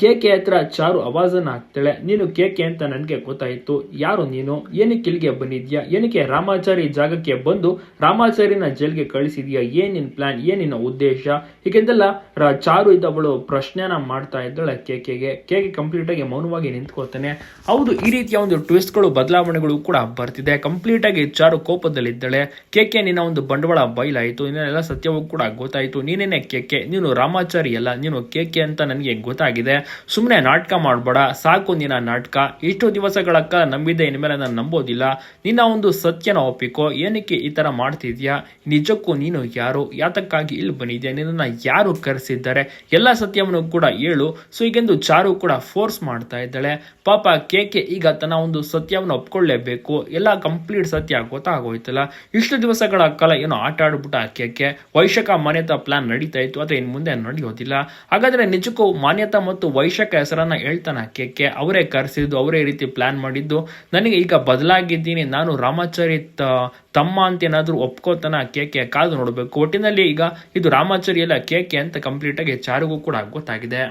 K K ಹತ್ರ ಚಾರು ಅವಾಜನ್ನ ಹಾಕ್ತಾಳೆ. ನೀನು K K ಅಂತ ನನಗೆ ಗೊತ್ತಾಯಿತು. ಯಾರು ನೀನು? ಏನಕ್ಕೆ ಇಲ್ಲಿಗೆ ಬಂದಿದ್ಯಾ? ಏನಕ್ಕೆ ರಾಮಾಚಾರಿ ಜಾಗಕ್ಕೆ ಬಂದು ರಾಮಾಚಾರಿನ ಜೈಲ್ಗೆ ಕಳಿಸಿದ್ಯಾ? ಏನಿನ ನಿನ್ ಪ್ಲಾನ್ ಏನಿನ ಉದ್ದೇಶ? ಹೀಗೆಂದೆಲ್ಲ ಚಾರು ಇದ್ದವಳು ಪ್ರಶ್ನೆನ ಮಾಡ್ತಾ ಇದ್ದಾಳೆ ಕೆ ಕೆಗೆ ಕೆ ಕೆ ಕಂಪ್ಲೀಟ್ ಆಗಿ ಮೌನವಾಗಿ ನಿಂತ್ಕೋತಾನೆ ಹೌದು, ಈ ರೀತಿಯ ಒಂದು ಟ್ವಿಸ್ಟ್ಗಳು ಬದಲಾವಣೆಗಳು ಕೂಡ ಬರ್ತಿದೆ. ಕಂಪ್ಲೀಟ್ ಆಗಿ ಚಾರು ಕೋಪದಲ್ಲಿದ್ದಾಳೆ. ಕೆ ಕೆ ನಿನ್ನ ಒಂದು ಬಂಡವಾಳ ಬಯಲಾಯಿತು ಇನ್ನೆಲ್ಲ ಸತ್ಯವೂ ಕೂಡ ಗೊತ್ತಾಯಿತು. ನೀನೇನೆ ಕೆ ಕೆ ನೀನು ರಾಮಾಚಾರಿ ಅಲ್ಲ ನೀನು ಕೆ ಕೆ ಅಂತ ನನಗೆ ಗೊತ್ತಾಗಿದೆ. ಸುಮ್ಮನೆ ನಾಟಕ ಮಾಡಬೇಡ ಸಾಕು ನಿನ್ನ ನಾಟಕ. ಇಷ್ಟು ದಿವಸಗಳ ಕಾಲ ನಂಬಿದ್ದೆ ಇನ್ಮೇಲೆ ನಾನು ನಂಬೋದಿಲ್ಲ. ನಿನ್ನ ಒಂದು ಸತ್ಯನ ಒಪ್ಪಿಕೋ. ಏನಕ್ಕೆ ಈ ಥರ ಮಾಡ್ತಿದ್ಯಾ? ನಿಜಕ್ಕೂ ನೀನು ಯಾರು? ಯಾತಕ್ಕಾಗಿ ಇಲ್ಲಿ ಬಂದಿದ್ಯಾ? ನಿನ್ನನ್ನು ಯಾರು ಕರೆಸಿದ್ದಾರೆ? ಎಲ್ಲ ಸತ್ಯವನ್ನು ಕೂಡ ಹೇಳು. ಸೊ ಈಗೆಂದು ಚಾರು ಕೂಡ ಫೋರ್ಸ್ ಮಾಡ್ತಾ ಇದ್ದಾಳೆ. ಪಾಪ ಕೆ ಕೆ ಈಗ ತನ್ನ ಒಂದು ಸತ್ಯವನ್ನು ಒಪ್ಕೊಳ್ಳೇಬೇಕು. ಎಲ್ಲ ಕಂಪ್ಲೀಟ್ ಸತ್ಯ ಗೊತ್ತಾಗೋಯ್ತಲ್ಲ. ಇಷ್ಟು ದಿವಸಗಳ ಕಾಲ ಏನೋ ಆಟ ಆಡ್ಬಿಟ್ಟ K K Vaishakha Manyata plan ನಡೀತಾ ಇತ್ತು, ಆದರೆ ಇನ್ನು ಮುಂದೆ ನಡೆಯೋದಿಲ್ಲ. ಹಾಗಾದ್ರೆ ನಿಜಕ್ಕೂ ಮಾನ್ಯತಾ ಮತ್ತು ವೈಶಾಖ ಹೆಸರನ್ನ ಹೇಳ್ತಾನೆ ಕೆ ಅವರೇ ಕರೆಸಿದ್ದು, ಅವರೇ ರೀತಿ ಪ್ಲಾನ್ ಮಾಡಿದ್ದು. ನನಗೆ ಈಗ ಬದಲಾಗಿದ್ದೀನಿ. ನಾನು ರಾಮಾಚಾರಿ ತಮ್ಮ ಅಂತ ಏನಾದರೂ ಒಪ್ಕೋತಾನ ಕೆ ಕಾದು ನೋಡಬೇಕು. ಒಟ್ಟಿನಲ್ಲಿ ಈಗ ಇದು ರಾಮಾಚಾರಿ ಅಲ್ಲ ಕೆ ಅಂತ ಕಂಪ್ಲೀಟ್ ಆಗಿ ಚಾರಿಗೂ ಕೂಡ ಗೊತ್ತಾಗಿದೆ.